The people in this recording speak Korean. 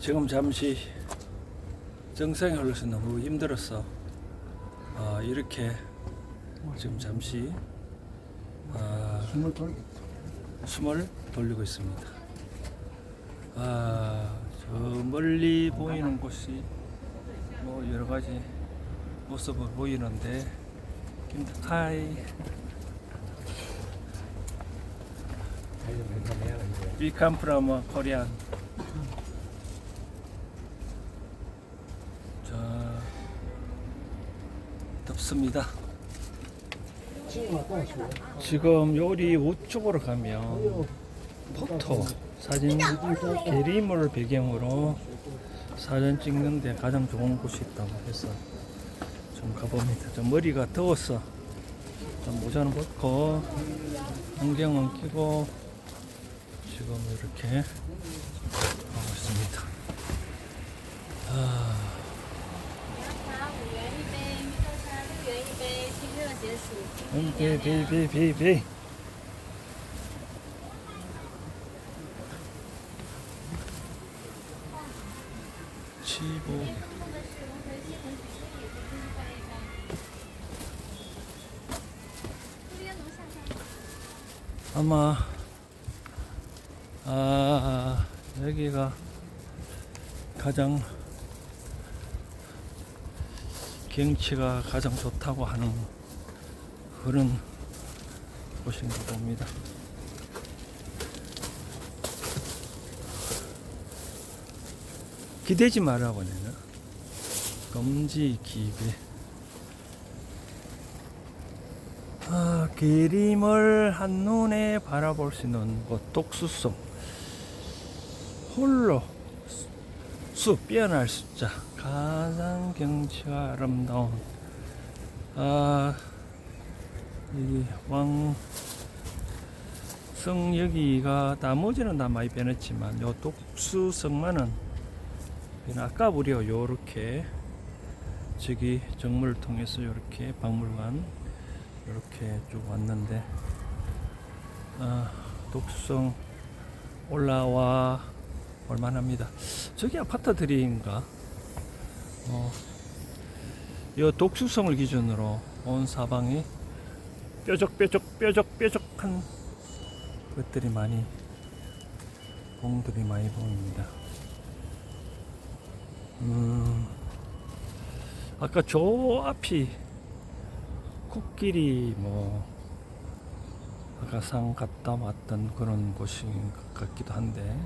지금 잠시 정상에 올라서 너무 힘들었어. 아, 이렇게 지금 잠시 아, 숨을 돌 숨을 돌리고 있습니다. 아, 저 멀리 보이는 곳이 뭐 여러 가지 모습을 보이는데 김타이 We come from Korean. 자, 덥습니다. 지금 요리 우측으로 가면 포토 사진 게리물 배경으로 사진 찍는데 가장 좋은 곳이 있다고 해서 좀 가봅니다. 좀 머리가 더워서 좀 모자는 벗고 안경은 끼고 지금 이렇게 하고 있습니다. 비, 비, 비, 비, 비. 치보. 아마 아 여기가 가장 경치가 가장 좋다고 하는 그런 곳인가 봅니다. 기대지 말라고 내는 검지 기배. 아, 그림을 한눈에 바라볼 수 있는 곳 독수성 홀로 수 빼어날 숫자 가장 경치가 아름다운 아, 이 왕성 여기가 나머지는 다 많이 변했지만 요 독수성만은 아까 우리가 요렇게 저기 정물을 통해서 요렇게 박물관 이렇게 쭉 왔는데 아, 독수성 올라와 볼만합니다. 저기 아파트들인가? 어, 이 독수성을 기준으로 온 사방이 뾰족뾰족 뾰족뾰족한 것들이 많이 봉들이 많이 보입니다. 음, 아까 저 앞이 코끼리 뭐 아까 상 갔다 왔던 그런 곳인 것 같기도 한데